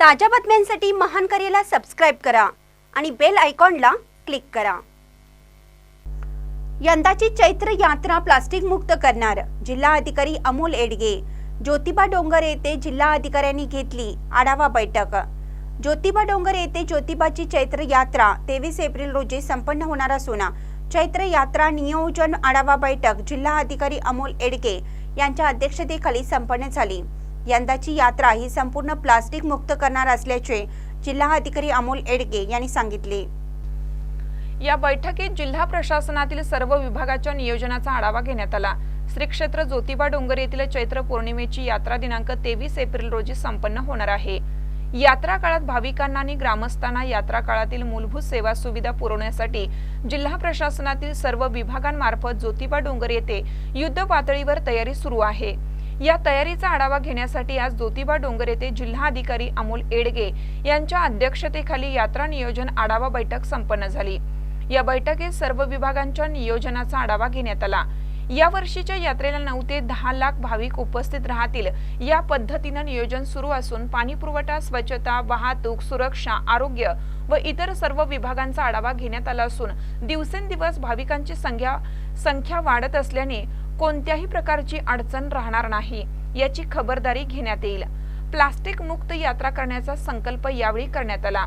ताज्या बातम्यांसाठी महान करेला सबस्क्राईब करा आणि बेल आयकॉनला क्लिक करा. यंदाची चैत्र यात्रा प्लास्टिक मुक्त करणार जिल्हा अधिकारी अमोल एडगे. ज्योतिबा डोंगर येथे जिल्हा अधिकाऱ्यांनी घेतली आढावा बैठक. ज्योतिबा डोंगर येथे ज्योतिबाची चैत्र यात्रा तेवीस एप्रिल रोजी संपन्न होणार असून चैत्र यात्रा नियोजन आढावा बैठक जिल्हा अधिकारी अमोल एडगे यांच्या अध्यक्षतेखाली संपन्न झाली. यंदाची यात्रा ही संपूर्ण प्लास्टिक मुक्त करणार असल्याचे जिल्हा अधिकारी अमोल एडगे यांनी सांगितले. या बैठकीत जिल्हा प्रशासनातील सर्व विभागाच्या नियोजनाचा आढावा घेण्यात आला. श्री क्षेत्र ज्योतिबा डोंगर येथील चैत्र पौर्णिमेची यात्रा दिनांक तेवीस एप्रिल रोजी संपन्न होणार आहे. यात्रा काळात भाविकांना आणि ग्रामस्थांना यात्रा काळातील मूलभूत सेवा सुविधा पुरवण्यासाठी जिल्हा प्रशासनातील सर्व विभागांमार्फत ज्योतिबा डोंगर येथे युद्ध पातळीवर तयारी सुरू आहे. या तयारीचा आढावा घेण्यासाठी आज ज्योतिबा डोंगर येथे जिल्हाधिकारी अमोल एडगे यांच्या अध्यक्षतेखाली यात्रा नियोजन आढावा बैठक संपन्न झाली. या बैठकीत सर्व विभागांच्या नियोजनाचा आढावा घेण्यात आला. या वर्षीच्या यात्रेला नऊ ते दहा लाख भाविक उपस्थित राहतील. या पद्धतीनं नियोजन सुरू असून पाणी पुरवठा स्वच्छता वाहतूक सुरक्षा आरोग्य व इतर सर्व विभागांचा आढावा घेण्यात आला असून दिवसेंदिवस भाविकांची संख्या संख्या वाढत असल्याने कोणत्याही प्रकारची अडचण राहणार नाही याची खबरदारी घेण्यात येईल. प्लास्टिक मुक्त यात्रा करण्याचा संकल्प यावेळी करण्यात आला.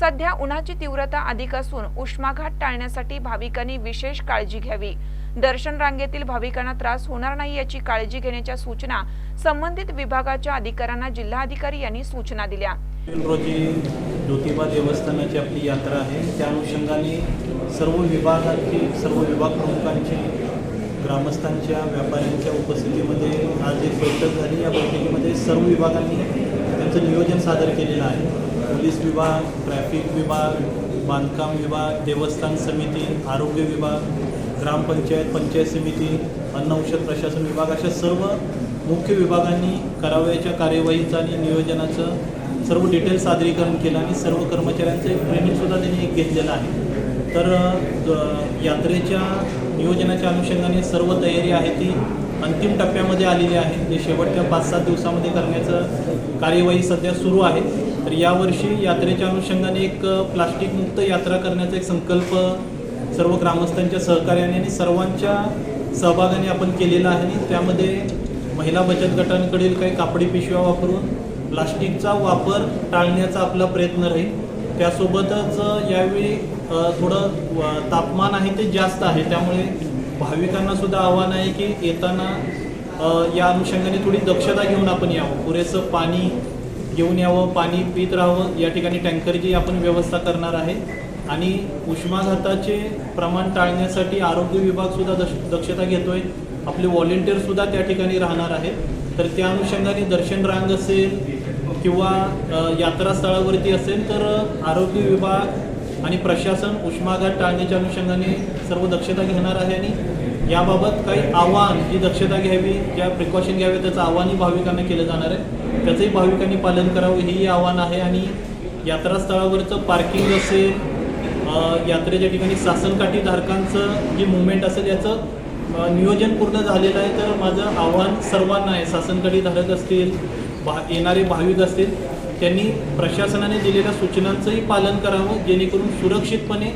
सध्या उन्हाची तीव्रता अधिक असून उष्माघात टाळण्यासाठी भाविकांनी विशेष काळजी घ्यावी. दर्शन रांगेतील भाविकांना त्रास होणार नाही याची काळजी घेण्याच्या सूचना संबंधित विभागाच्या अधिकाऱ्यांना जिल्हाधिकारी यांनी सूचना दिल्या. रोजी ज्योतिबा देवस्थानाची आपली यात्रा आहे. त्या अनुषंगाने सर्व विभागाची सर्व विभाग प्रमुखांची ग्रामस्थांच्या व्यापाऱ्यांच्या उपस्थितीमध्ये आज एक बैठक झाली. या बैठकीमध्ये सर्व विभागांनी त्यांचं नियोजन सादर केलेलं आहे. पोलीस विभाग ट्रॅफिक विभाग बांधकाम विभाग देवस्थान समिती आरोग्य विभाग ग्रामपंचायत पंचायत समिती अन्न औषध प्रशासन विभाग अशा सर्व मुख्य विभागांनी करावयाच्या कार्यवाहीचं आणि नियोजनाचं सर्व डिटेल सादरीकरण केलं आणि सर्व कर्मचाऱ्यांचं एक ट्रेनिंगसुद्धा त्यांनी एक घेतलेलं आहे. तर यात्रेच्या नियोजनाच्या अनुषंगाने सर्व तयारी आहे ती अंतिम टप्प्यामध्ये आलेली आहे. जे शेवटच्या पाच सात दिवसामध्ये करण्याचं कार्यवाही सध्या सुरू आहे. तर यावर्षी यात्रेच्या अनुषंगाने एक प्लास्टिकमुक्त यात्रा करण्याचा एक संकल्प सर्व ग्रामस्थांच्या सहकार्याने आणि सर्वांच्या सहभागाने आपण केलेला आहे. आणि त्यामध्ये महिला बचत गटांकडील काही कापडी पिशव्या वापरून प्लास्टिकचा वापर टाळण्याचा आपला प्रयत्न राहील. त्यासोबतच यावेळी थोडं व- तापमान आहे ते जास्त आहे. त्यामुळे भाविकांना सुद्धा आव्हान आहे की येताना या अनुषंगाने थोडी दक्षता घेऊन आपण यावं. पुरेसं पाणी घेऊन यावं पाणी पित राहावं. या ठिकाणी टँकरची आपण व्यवस्था करणार आहे. आणि उष्माघाताचे प्रमाण टाळण्यासाठी आरोग्य विभागसुद्धा दक्ष दक्षता घेतोय. आपले व्हॉलेंटिअरसुद्धा त्या ठिकाणी राहणार आहेत. तर त्या अनुषंगाने दर्शन रांग असेल किंवा यात्रास्थळावरती असेल तर आरोग्य विभाग आणि प्रशासन उष्माघात टाळण्याच्या अनुषंगाने सर्व दक्षता घेणार आहे आणि याबाबत काही आव्हान जी दक्षता घ्यावी ज्या प्रिकॉशन घ्यावे त्याचं आव्हानही भाविकांना केलं जाणार आहे. त्याचंही भाविकांनी पालन करावं हेही आव्हान आहे. आणि यात्रास्थळावरचं पार्किंग असेल यात्रेच्या ठिकाणी सासनकाठी धारकांचं जे मुवमेंट असेल याचं नियोजन पूर्ण झालेलं आहे. तर माझं आव्हान सर्वांना आहे. सासनकाठी धारक असतील भा येणारे भाविक असतील त्यांनी प्रशासनाने दिलेल्या सूचनांचंही पालन करावं जेणेकरून सुरक्षितपणे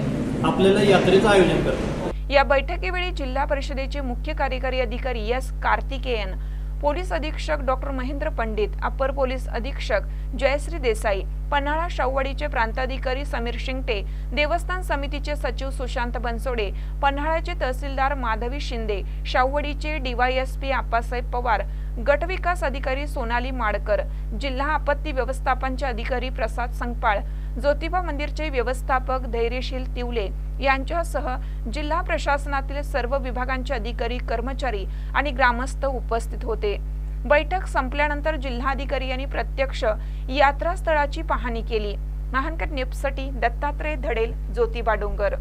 आपल्याला यात्रेचं आयोजन करावं या बैठकीवेळी जिल्हा परिषदेचे मुख्य कार्यकारी अधिकारी एस कार्तिकेयन पोलीस अधीक्षक डॉक्टर महेंद्र पंडित अपर पोलीस अधीक्षक जयश्री देसाई पन्हाळा शाहवाडीचे प्रांताधिकारी समीर शिंगटे देवस्थान समितीचे सचिव सुशांत बनसोडे पन्हाळ्याचे तहसीलदार माधवी शिंदे शाहवाडीचे डीवायएसपी आप्पासाहेब पवार गट विकास अधिकारी सोनाली माडकर जिल्हा आपत्ती व्यवस्थापनचे अधिकारी प्रसाद संगपाळ ज्योतिबा मंदिरचे व्यवस्थापक धैर्यशील तिवले यांच्यासह जिल्हा प्रशासनातील सर्व विभागांचे अधिकारी कर्मचारी आणि ग्रामस्थ उपस्थित होते. बैठक संपल्यानंतर जिल्हाधिकारी यांनी प्रत्यक्ष यात्रास्थळाची पाहणी केली. महानकट न्यूजसाठी दत्तात्रय धडेल ज्योतिबा डोंगर.